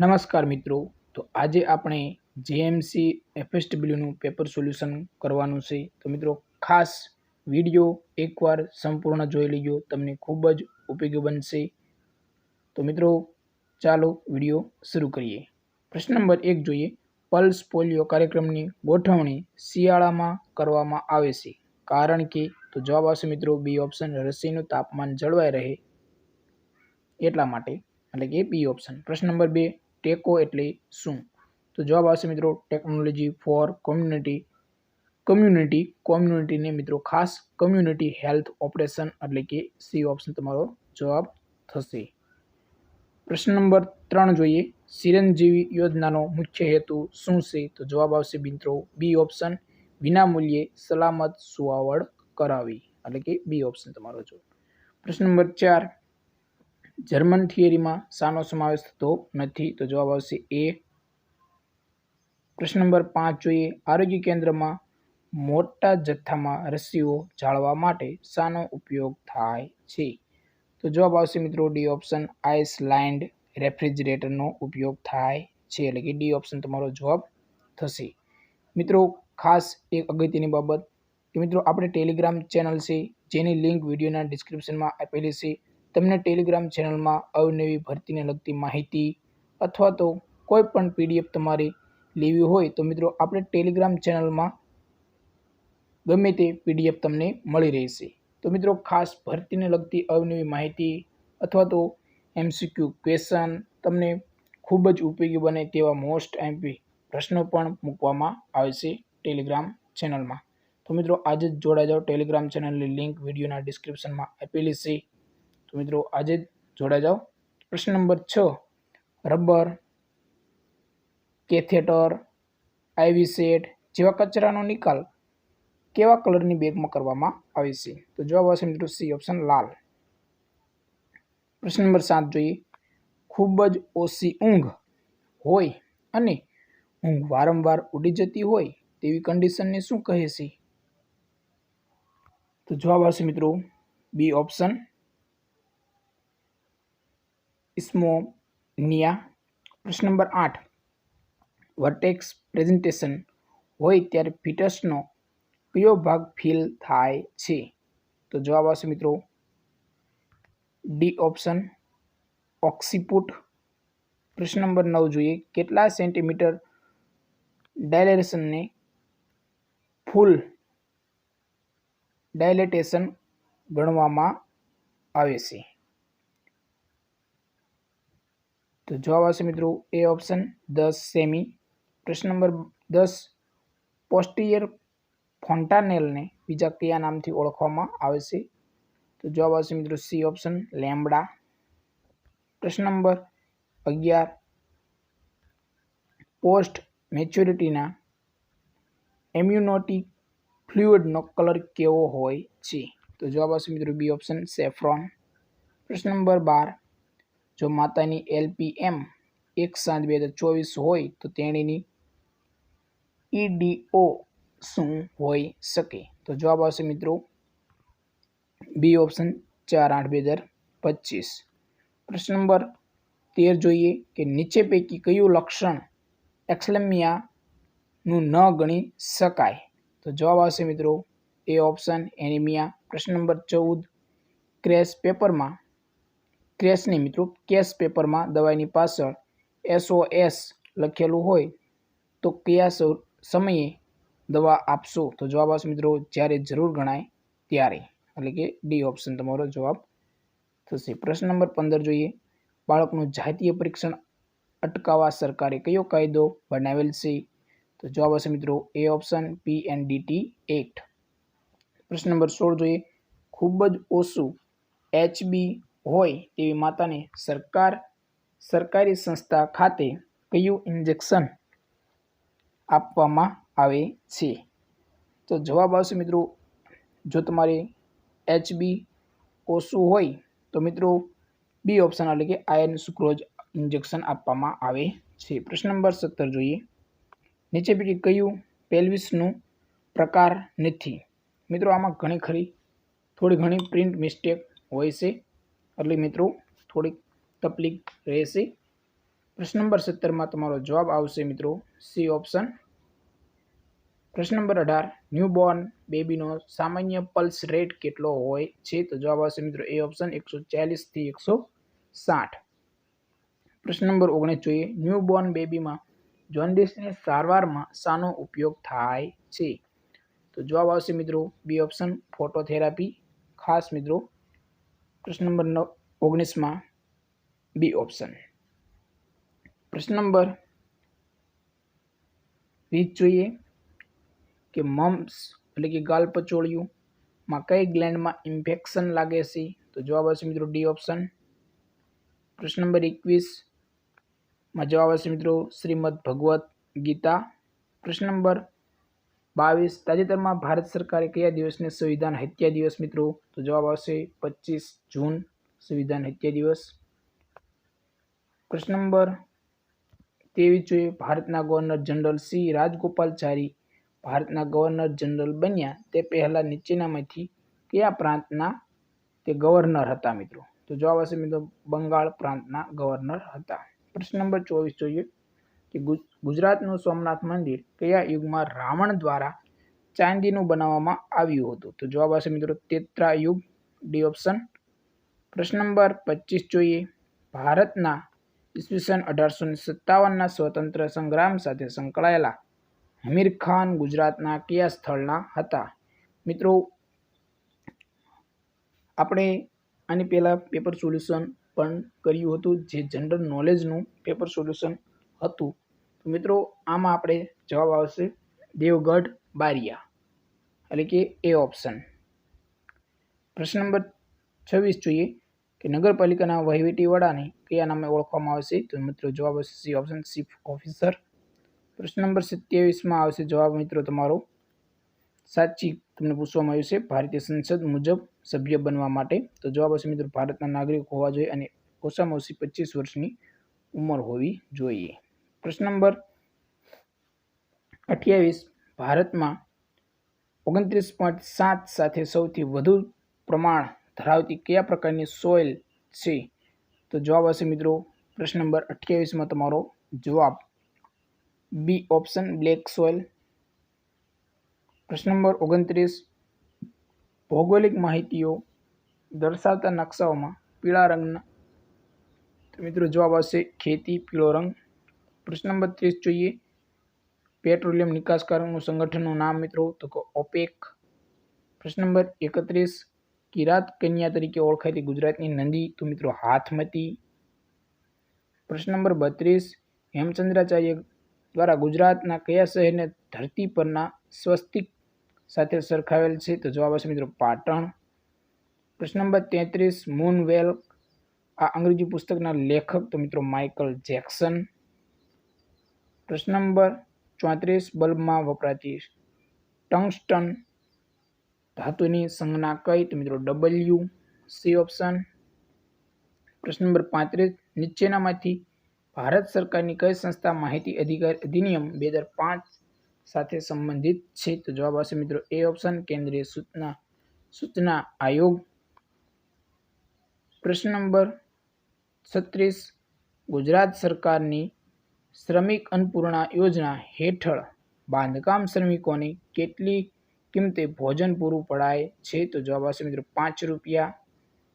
નમસ્કાર મિત્રો. તો આજે આપણે જેએમસી એફએસડબલ્યુનું પેપર સોલ્યુશન કરવાનું છે. તો મિત્રો, ખાસ વીડિયો એકવાર સંપૂર્ણ જોઈ લેજો. તમને ખૂબ જ ઉપયોગી બનશે. તો મિત્રો, ચાલો વીડિયો શરૂ કરીએ. પ્રશ્ન નંબર એક જોઈએ. પલ્સ પોલિયો કાર્યક્રમની ગોઠવણી શિયાળામાં કરવામાં આવે છે. કારણ કે, તો જવાબ આવશે મિત્રો બી ઓપ્શન રસીનું તાપમાન જળવાઈ રહે એટલા માટે. એટલે કે બી ઓપ્શન પ્રશ્ન નંબર બે. ટેકો એટલે શું? તો જવાબ આવશે મિત્રો ટેકનોલોજી ફોર કોમ્યુનિટી કમ્યુનિટી કોમ્યુનિટીને મિત્રો ખાસ કમ્યુનિટી હેલ્થ ઓપરેશન એટલે કે સી ઓપ્શન તમારો જવાબ થશે. પ્રશ્ન નંબર ત્રણ જોઈએ. ચિરંજીવી યોજનાનો મુખ્ય હેતુ શું છે? તો જવાબ આવશે મિત્રો બી ઓપ્શન વિનામૂલ્યે સલામત સુવાવડ કરાવી. એટલે કે બી ઓપ્શન તમારો જવાબ. પ્રશ્ન નંબર ચાર જર્મન થિયરીમાં શાનો સમાવેશ થતો નથી. તો જવાબ આવશે એ પ્રશ્ન નંબર પાંચ જોઈએ. આરોગ્ય કેન્દ્રમાં મોટા જથ્થામાં રસીઓ જાળવા માટે શાનો ઉપયોગ થાય છે. તો જવાબ આવશે મિત્રો ડી ઓપ્શન આઈસ લાઇન્ડ રેફ્રિજરેટરનો ઉપયોગ થાય છે. એટલે કે ડી ઓપ્શન તમારો જવાબ થશે. મિત્રો, ખાસ એક અગત્યની બાબત કે મિત્રો, આપણે ટેલિગ્રામ ચેનલ છે. જેની લિંક વિડીયોના ડિસ્ક્રિપ્શનમાં આપેલી છે. તમને ટેલિગ્રામ ચેનલમાં અવનવી ભરતીને લગતી માહિતી અથવા તો કોઈ પણ પીડીએફ તમારે લેવી હોય તો મિત્રો આપણે ટેલિગ્રામ ચેનલમાં ગમે તે પીડીએફ તમને મળી રહેશે. તો મિત્રો ખાસ ભરતીને લગતી અવનવી માહિતી અથવા તો એમસીક્યુ ક્વેશ્ચન તમને ખૂબ જ ઉપયોગી બને તેવા મોસ્ટ એમપી પ્રશ્નો પણ મૂકવામાં આવે છે ટેલિગ્રામ ચેનલમાં તો મિત્રો આજે જ જોડાઈ જાઓ ટેલિગ્રામ ચેનલની લિંક વિડીયોના ડિસ્ક્રિપ્શનમાં આપેલી છે. તો મિત્રો આજે જ જોડાઈ જાઓ. પ્રશ્ન નંબર છ. રબર, કેથેટર, આઈવી સેટ જેવા કચરાનો નિકાલ કેવા કલરની બેગમાં કરવામાં આવે છે? તો જવાબ આવશે મિત્રો સી, ઓપ્શન લાલ. પ્રશ્ન નંબર સાત જોઈએ. ખૂબ જ ઓછી ઊંઘ હોય અને ઊંઘ વારંવાર ઉડી જતી હોય તેવી કન્ડિશનને શું કહે છે? તો જવાબ આવશે મિત્રો બી, ઓપ્શન ઇસ્મોનિયા પ્રશ્ન નંબર આઠ વર્ટેક્સ પ્રેઝન્ટેશન હોય ત્યારે ફિટસનો કયો ભાગ ફીલ થાય છે તો જવાબ આવશે મિત્રો ડી ઓપ્શન ઓક્સીપુટ પ્રશ્ન નંબર નવ જોઈએ કેટલા સેન્ટીમીટર ડાયલેશનને ફૂલ ડાયલેટેશન ગણવામાં આવે છે તો જવાબ આવશે મિત્રો એ ઓપ્શન દસ સેમી પ્રશ્ન નંબર દસ પોસ્ટિયર ફોન્ટાનેલને બીજા કયા નામથી ઓળખવામાં આવે છે? તો જવાબ આવશે મિત્રો સી ઓપ્શન લેમ્બડા. પ્રશ્ન નંબર અગિયાર પોસ્ટ મેચ્યોરિટીના એમ્યુનોટિક ફ્લુઇડનો કલર કેવો હોય છે? તો જવાબ આવશે મિત્રો બી ઓપ્શન સેફ્રોન પ્રશ્ન નંબર બાર જો માતાની એલપીએમ એક સાત બે હજાર ચોવીસ હોય તો તેણીની ઈડીઓ શું હોઈ શકે? તો જવાબ આવશે મિત્રો બી ઓપ્શન ચાર આઠ બે હજાર પચીસ. પ્રશ્ન નંબર તેર જોઈએ કે નીચે પૈકી કયું લક્ષણ એક્સલેમિયાનું ન ગણી શકાય? તો જવાબ આવશે મિત્રો એ ઓપ્શન એનિમિયા. પ્રશ્ન નંબર ચૌદ ક્રેશ પેપરમાં ક્રેશ નહીં મિત્રો કેશ પેપરમાં દવાઈની પાછળ એસઓએસ લખેલું હોય તો કયા સમયે દવા આપશો? તો જવાબ આવશે મિત્રો, જ્યારે જરૂર ગણાય ત્યારે. એટલે કે ડી ઓપ્શન તમારો જવાબ થશે. પ્રશ્ન નંબર પંદર જોઈએ. બાળકનું જાતીય પરીક્ષણ અટકાવવા સરકારે કયો કાયદો બનાવેલ છે? તો જવાબ આવશે મિત્રો, A option P N D T પ્રશ્ન નંબર સોળ જોઈએ. ખૂબ જ ઓછું એચબી હોય તેવી માતાને સરકાર, સરકારી સંસ્થા ખાતે કયું ઇન્જેક્શન આપવામાં આવે છે? તો જવાબ આવશે મિત્રો, જો તમારે એચબી ઓછું હોય, તો મિત્રો બી ઓપ્શન એટલે કે આયર્ન સુક્રોજ ઇન્જેક્શન આપવામાં આવે છે. પ્રશ્ન નંબર સત્તર જોઈએ. નીચે પૈકી કયું પેલ્વિસનું પ્રકાર નથી? મિત્રો, આમાં ઘણી ખરી, થોડી ઘણી પ્રિન્ટ મિસ્ટેક હોય છે. એટલે મિત્રો, થોડીક તકલીફ રહેશે. પ્રશ્ન નંબર સત્તરમાં તમારો જવાબ આવશે મિત્રો, સી ઓપ્શન. પ્રશ્ન નંબર અઢાર, ન્યૂબોર્ન બેબીનો સામાન્ય પલ્સ રેટ કેટલો હોય છે? તો જવાબ આવશે મિત્રો, એ ઓપ્શન એકસો ચાલીસથી એકસો સાઠ. પ્રશ્ન નંબર ઓગણીસ જોઈએ, ન્યૂબોર્ન બેબીમાં જોન્ડિસની સારવારમાં શાનો ઉપયોગ થાય છે? તો જવાબ આવશે મિત્રો, બી ઓપ્શન, ફોટોથેરાપી. ખાસ મિત્રો પ્રશ્ન નંબર ઓગણીસમાં બી ઓપ્શન પ્રશ્ન નંબર વીજ જોઈએ કે મમ્સ એટલે કે ગાલપચોળિયુંમાં કઈ ગ્લેન્ડમાં ઇન્ફેક્શન લાગે છે? તો જવાબ આવશે મિત્રો ડી ઓપ્શન પ્રશ્ન નંબર એકવીસમાં જવાબ આવશે મિત્રો શ્રીમદ ભગવદ્ ગીતા. પ્રશ્ન નંબર બાવીસ, તાજેતરમાં ભારત સરકારે કયા દિવસને સંવિધાન હત્યા દિવસ મિત્રો? તો જવાબ આવશે પચીસ જૂન, સંવિધાન હત્યા દિવસ. પ્રશ્ન નંબર તેવીસ જોઈએ, ભારતના ગવર્નર જનરલ સી રાજગોપાલચારી ભારતના ગવર્નર જનરલ બન્યા. તે પહેલાં નીચેનામાંથી કયા પ્રાંતના તે ગવર્નર હતા મિત્રો? તો જવાબ આવશે મિત્રો બંગાળ પ્રાંતના ગવર્નર હતા. પ્રશ્ન નંબર ચોવીસ જોઈએ કે ગુજરાતનું સોમનાથ મંદિર કયા યુગમાં રાવણ દ્વારા ચાંદીનું બનાવવામાં આવ્યું હતું. તો જવાબ આવશે મિત્રો તેત્રા યુગ ડી ઓપ્શન. પ્રશ્ન નંબર પચીસ જોઈએ. ભારતના ઈસવીસન અઢારસો ને સત્તાવનના સ્વતંત્ર સંગ્રામ સાથે સંકળાયેલા હમીર ખાન ગુજરાતના કયા સ્થળના હતા? મિત્રો, આપણે આની પહેલાં પેપર સોલ્યુશન પણ કર્યું હતું, જે જનરલ નોલેજનું પેપર સોલ્યુશન હતું. મિત્રો, આમાં આપણે જવાબ આવશે દેવગઢ બારિયા. એટલે કે એ ઓપ્શન પ્રશ્ન નંબર છવ્વીસ જોઈએ કે નગરપાલિકાના વહીવટીવાળાને કયા નામે ઓળખવામાં આવશે? તો મિત્રો, જવાબ આવશે સી ઓપ્શન ચીફ ઓફિસર પ્રશ્ન નંબર સત્યાવીસમાં આવશે જવાબ મિત્રો તમારો. સાચી તમને પૂછવામાં આવ્યું છે, ભારતીય સંસદ મુજબ સભ્ય બનવા માટે. તો જવાબ આવશે મિત્રો, ભારતના નાગરિક હોવા જોઈએ અને ઓછામાં ઓછી પચીસ વર્ષની ઉંમર હોવી જોઈએ. પ્રશ્ન નંબર અઠ્યાવીસ. ભારતમાં ઓગણત્રીસ પોઈન્ટ સાત સાથે સૌથી વધુ પ્રમાણ ધરાવતી કયા પ્રકારની સોઇલ છે? તો જવાબ હશે મિત્રો, પ્રશ્ન નંબર અઠ્યાવીસમાં તમારો જવાબ. B option black soil. પ્રશ્ન નંબર ઓગણત્રીસ. ભૌગોલિક માહિતીઓ દર્શાવતા નકશાઓમાં પીળા રંગના મિત્રો જવાબ આવશે ખેતી, પીળો રંગ. પ્રશ્ન નંબર ત્રીસ જોઈએ. પેટ્રોલિયમ નિકાસકારોનું સંગઠનનું નામ મિત્રો તો કે ઓપેક. પ્રશ્ન નંબર એકત્રીસ, કિરાત કન્યા તરીકે ઓળખાતી ગુજરાતની નંદી તો મિત્રો હાથમતી. પ્રશ્ન નંબર બત્રીસ, હેમચંદ્રાચાર્ય દ્વારા ગુજરાતના કયા શહેરને ધરતી પરના સ્વસ્તિક સાથે સરખાવેલ છે? તો જવાબ આવશે મિત્રો પાટણ. પ્રશ્ન નંબર તેત્રીસ મૂન વેલ આ અંગ્રેજી પુસ્તકના લેખક તો મિત્રો માઇકલ જેક્સન. પ્રશ્ન નંબર ચોત્રીસ બલ્બમાં વપરાતી ટંગસ્ટન ધાતુની સંજ્ઞા કઈ? તો મિત્રો ડબલ્યુ સી ઓપ્શન પ્રશ્ન નંબર પાંત્રીસ, નીચેનામાંથી ભારત સરકારની કઈ સંસ્થા માહિતી અધિકાર અધિનિયમ બે હજાર પાંચ સાથે સંબંધિત છે? તો જવાબ આવશે મિત્રો એ ઓપ્શન કેન્દ્રીય સૂચના સૂચના આયોગ. પ્રશ્ન નંબર છત્રીસ, ગુજરાત સરકારની શ્રમિક અન્નપૂર્ણા યોજના હેઠળ બાંધકામ શ્રમિકોને કેટલી કિંમતે ભોજન પૂરું પડાય છે? તો જવાબ આવશે મિત્રો પાંચ રૂપિયા.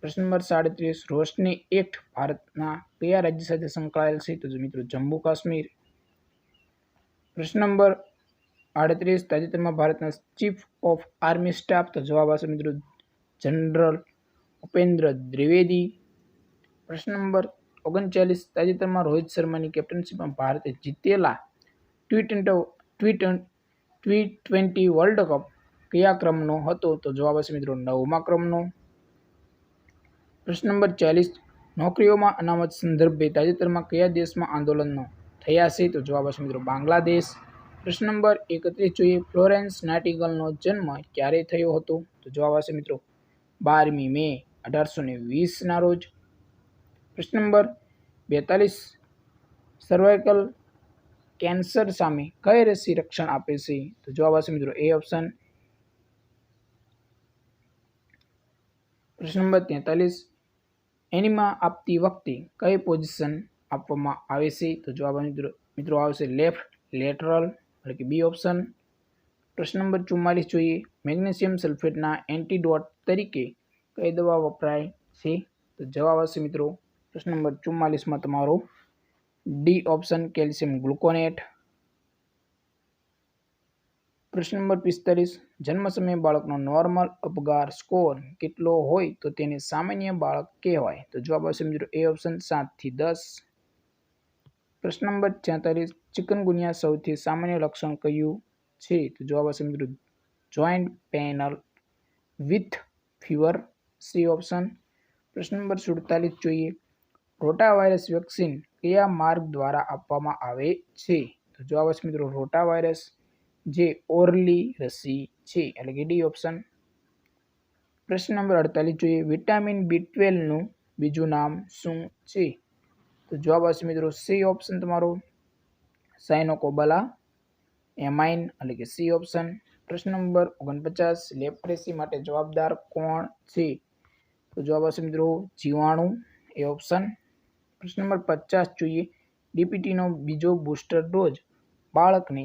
પ્રશ્ન નંબર સાડત્રીસ, રોશની એક્ટ ભારતના કયા રાજ્ય સાથે સંકળાયેલ છે? તો મિત્રો જમ્મુ કાશ્મીર. પ્રશ્ન નંબર આડત્રીસ, તાજેતરમાં ભારતના ચીફ ઓફ આર્મી સ્ટાફ, તો જવાબ આવશે મિત્રો જનરલ ઉપેન્દ્ર દ્વિવેદી. પ્રશ્ન નંબર ઓગણચાલીસ તાજેતરમાં રોહિત શર્માની કેપ્ટનશીપમાં ભારતે જીતેલા T tweet T twenty world cup કયા ક્રમનો હતો? તો જવાબ હશે મિત્રો નવમા ક્રમનો. પ્રશ્ન નંબર ચાલીસ, નોકરીઓમાં અનામત સંદર્ભે તાજેતરમાં કયા દેશમાં આંદોલનો થયા છે? તો જવાબ હશે મિત્રો બાંગ્લાદેશ. પ્રશ્ન નંબર એકત્રીસ જોઈએ, ફ્લોરેન્સ નાટિગલનો જન્મ ક્યારે થયો હતો? તો જવાબ હશે મિત્રો બારમી મે અઢારસો ને વીસના રોજ. પ્રશ્ન નંબર બેતાલીસ સર્વાઇકલ કેન્સર સામે કઈ રસી રક્ષણ આપે છે તો જવાબ આવશે મિત્રો એ ઓપ્શન પ્રશ્ન નંબર તેતાલીસ એનિમા આપતી વખતે કઈ પોઝિશન આપવામાં આવે છે તો જવાબ મિત્રો મિત્રો આવશે લેફ્ટ લેટરલ એટલે કે બી ઓપ્શન પ્રશ્ન નંબર ચુમ્માલીસ જોઈએ મેગ્નેશિયમ સલ્ફેટના એન્ટીડોટ તરીકે કઈ દવા વપરાય છે તો જવાબ આવશે મિત્રો પ્રશ્ન નંબર ચુમ્માલીસમાં તમારો ડી ઓપ્શન કેલ્શિયમ ગ્લુકોનેટ. પ્રશ્ન નંબર પિસ્તાલીસ, જન્મ સમયે બાળકનો નોર્મલ અપગાર સ્કોર કેટલો હોય તો તેને સામાન્ય બાળક કહેવાય? તો જવાબ આવશે મિત્રો એ ઓપ્શન સાતથી દસ. પ્રશ્ન નંબર છેતાલીસ, ચિકનગુનિયા સૌથી સામાન્ય લક્ષણ કયું છે? તો જવાબ આવશે મિત્રો joint panel with fever C option. પ્રશ્ન નંબર સુડતાલીસ જોઈએ. રોટા વાયરસ વેક્સિન કયા માર્ગ દ્વારા આપવામાં આવે છે? તો જવાબ આવશે મિત્રો રોટા વાયરસ જે ઓરલી રસી છે. એટલે કે ડી ઓપ્શન પ્રશ્ન નંબર અડતાલીસ જોઈએ. વિટામિન બી ટ્વેલ્વનું બીજું નામ શું છે? તો જવાબ આવશે મિત્રો સી ઓપ્શન તમારો. સાયનોકોબલા એમાઇન એટલે કે સી ઓપ્શન પ્રશ્ન નંબર ઓગણપચાસ લેપ્રેસી માટે જવાબદાર કોણ છે? તો જવાબ આવશે મિત્રો જીવાણુ, એ ઓપ્શન પ્રશ્ન નંબર પચાસ જોઈએ. ડીપીટીનો બીજો બૂસ્ટર ડોઝ બાળકને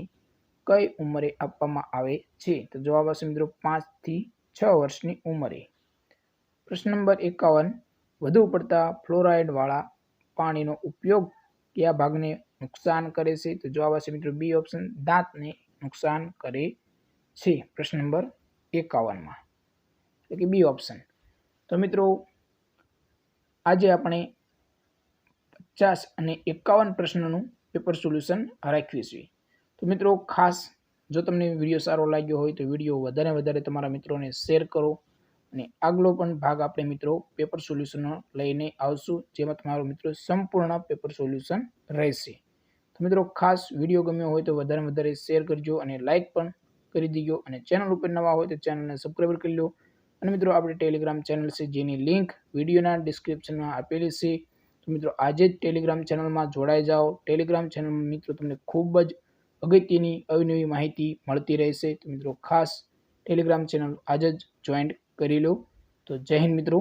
કઈ ઉંમરે આપવામાં આવે છે? તો જવાબ આવશે મિત્રો પાંચથી છ વર્ષની ઉંમરે. પ્રશ્ન નંબર એકાવન. વધુ પડતા ફ્લોરાઇડવાળા પાણીનો ઉપયોગ કયા ભાગને નુકસાન કરે છે? તો જવાબ આવશે મિત્રો બી ઓપ્શન દાંતને નુકસાન કરે છે. પ્રશ્ન નંબર એકાવનમાં. એટલે કે બી ઓપ્શન. તો મિત્રો આજે આપણે પચાસ અને એકાવન પ્રશ્નનું પેપર સોલ્યુશન રાખ્યું છે. તો મિત્રો, ખાસ જો તમને વીડિયો સારો લાગ્યો હોય તો વીડિયો વધારે વધારે તમારા મિત્રોને શેર કરો અને આગલો પણ ભાગ આપણે મિત્રો પેપર સોલ્યુશનનો લઈને આવશું, જેમાં તમારો મિત્રો સંપૂર્ણ પેપર સોલ્યુશન રહેશે. તો મિત્રો, ખાસ વીડિયો ગમ્યો હોય તો વધારે વધારે શેર કરજો અને લાઇક પણ કરી દીજો અને ચેનલ ઉપર નવા હોય તો ચેનલને સબસ્ક્રાઈબ કરી લો. અને મિત્રો, આપણે ટેલિગ્રામ ચેનલ છે, જેની લિંક વિડીયોના ડિસ્ક્રિપ્શનમાં આપેલી છે. તો મિત્રો, આજે જ ટેલિગ્રામ ચેનલમાં જોડાઈ જાઓ. ટેલિગ્રામ ચેનલમાં મિત્રો, તમને ખૂબ જ અગત્યની અવનવી માહિતી મળતી રહેશે. તો મિત્રો, ખાસ ટેલિગ્રામ ચેનલ આજે જ જોઈન્ટ કરી લો. તો જય હિન્દ મિત્રો.